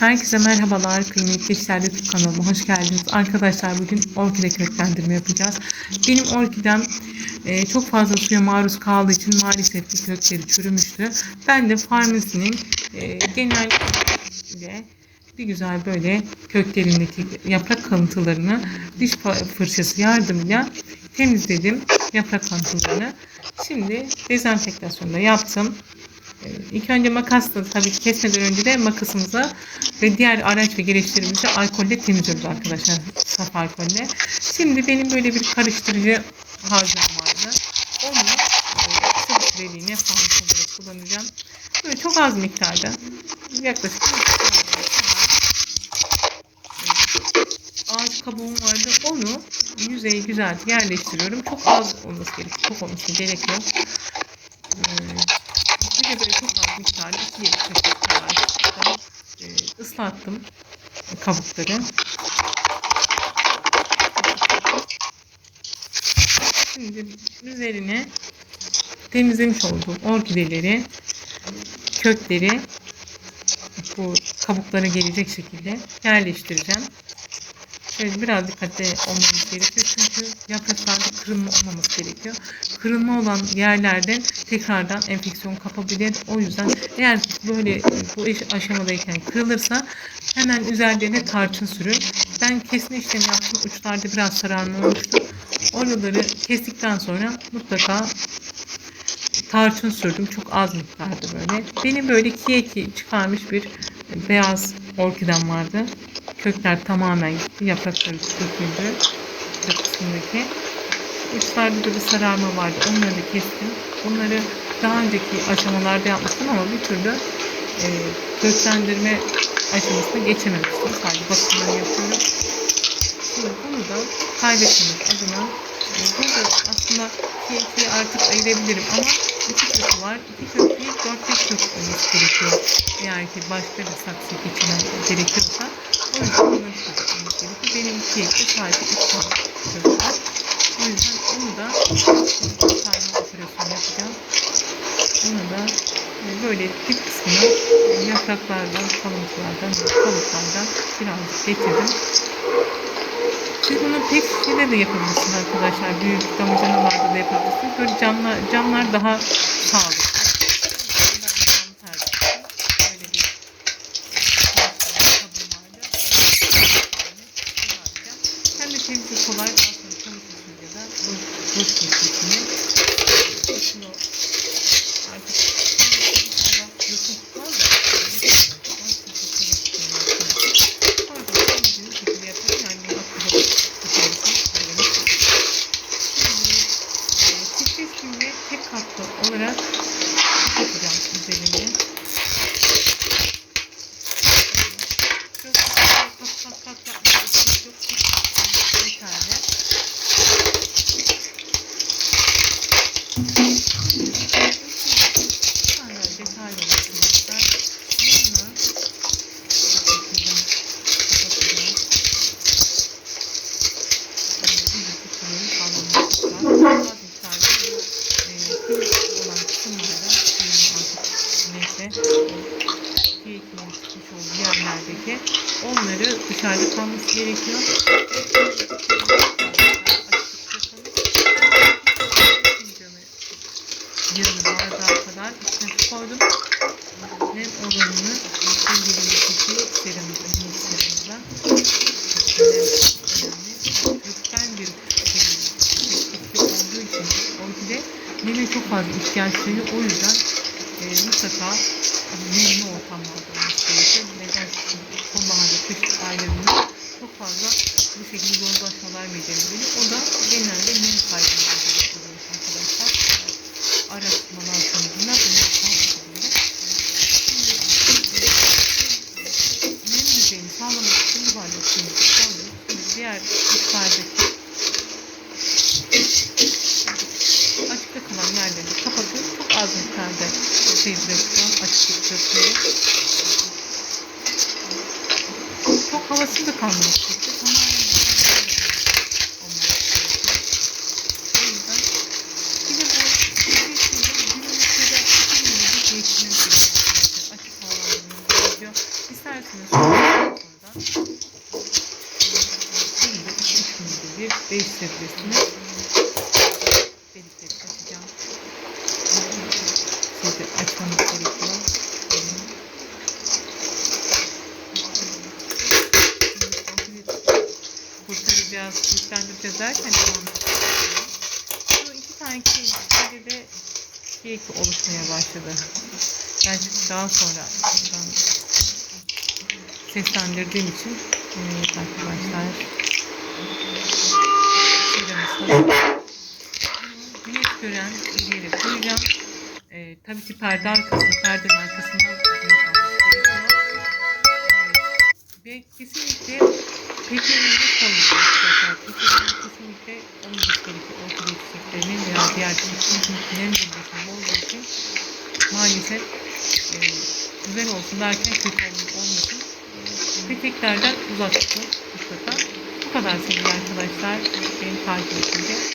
Herkese merhabalar kıymetli işler YouTube kanalıma hoş geldiniz. Arkadaşlar bugün orkide köklendirme yapacağız. Benim orkidem e, çok fazla suya maruz kaldığı için maalesef ki kökleri çürümüştü. Ben de farmasinin e, genel bir güzel böyle köklerindeki yaprak kalıntılarını diş fırçası yardımıyla temizledim yaprak kalıntılarını. Şimdi dezenfektasyonu da yaptım. Ee, İlk önce makasla tabii kesmeden önce de makasımıza ve diğer araç ve gereçlerimizi alkolle temizliyoruz arkadaşlar. Saf alkolle. Şimdi benim böyle bir karıştırıcı haznem vardı. Onu kısa bir süreliğine falan kullanacağım. Böyle çok az miktarda. Yaklaşık miktarda ağaç kabuğum vardı. Onu yüzeye güzelce yerleştiriyorum. Çok az olması gerekiyor. Çok olması gerekiyor. Ee, bir de böyle çok az miktarda iki yemek kaşığı kadar da, e, ıslattım kabukları. Şimdi üzerine temizlemiş olduğum orkideleri, kökleri bu kabuklara gelecek şekilde yerleştireceğim. Şöyle biraz dikkatli olmamız gerekiyor çünkü yapraklarda kırılma olmaması gerekiyor. Kırılma olan yerlerden tekrardan enfeksiyon kapabilir. O yüzden eğer böyle bu aşamadayken kırılırsa hemen üzerlerine tarçın sürün. Ben kesme işlemi yaptım. Uçlarda biraz sararma olmuştu. Oraları kestikten sonra mutlaka tarçın sürdüm. Çok az miktarda böyle. Benim böyle kiyeki çıkarmış bir beyaz orkidem vardı. Kökler tamamen gitti. Yaprakları döküldü. Kök kısmındaki. Uçlarda da bir sararma vardı. Onları da kestim. Bunları daha önceki aşamalarda yapmıştım ama bir türlü e, köklendirme aşamasına geçememiştim. Sadece bakımını yapıyorum. Şimdi bunu da kaybetmemek adına aslında kiyekiyi artık ayırabilirim ama iki kökü var. İki kök değil, dört beş kök olması gerekiyor. Eğer ki başka bir saksı geçirmem gerekiyorsa o yüzden bunları kullanmamız gerekiyor. Benim kiyekte sadece üç tane kök var. O yüzden onu da sayma operasyonu yapacağım. Onu da e, böyle dip kısmına e, yapraklardan, kalıntılardan, kabuklardan birazcık getirdim. Siz bunu pek şişede de yapabilirsiniz arkadaşlar. Büyük damacanalarda da yapabilirsiniz. Böyle camlar, camlar daha sağlıklı. Temizlik kolay. Sonra çalışırsınız ya da boş geçmesini. Şimdi o artık Katlı olarak yapacağım üzerine. Dışarıda kalması gerekiyor. Yarım bardağı kadar içine su koydum. Nem oranını dengeleyecek serimizden, serimizden. Kökten bir olduğu için orkide neme çok fazla ihtiyaç duyuyor. O yüzden e, mutlaka nemli ortamlarda olması gerekiyor. Neden? Çünkü kış aylarında çok fazla bu şekilde yozlaşmalar meydana geliyor. O da genelde nem kaybından gerekiyor arkadaşlar. Araştırmalar sonucunda bunu sağlayabilir. Nem düzeyini sağlamak için bardak suyumuzu. Şimdi diğer uçlardaki açıkta kalan yerleri kapatıp çok az miktarda şey bırakacağım. Açıklık bırakıyorum. Çok havasız da kalmaması gerekiyor. Tamamen olmaması gerekiyor. O yüzden bir de bu bir günlük ya da iki günlük geçmemiz gerekiyor. Açık havalandırmamız gerekiyor. İster isterseniz sonradan şimdi 3 günde bir değiştirebilirsiniz. Delikleri açacağım. Sizi açmanız gerekiyor. Kurtaracağız, güçlendireceğiz derken bu iki tane kişide de bir oluşmaya başladı. Çünkü daha sonra seslendirdiğim için evet arkadaşlar. Güneş gören bir yere koyacağım. Ee, tabii ki perde arkasında, perdenin arkasından güneş alması Ee, ve kesinlikle olmaması gerekiyor. Ortada çiçeklerinin veya diğer nem bölgesinde olduğu için maalesef e, güzel olsun derken kötü olmasın. E, peteklerden uzak tutun mutlaka. Bu kadar sevgili arkadaşlar. Beni takip edin.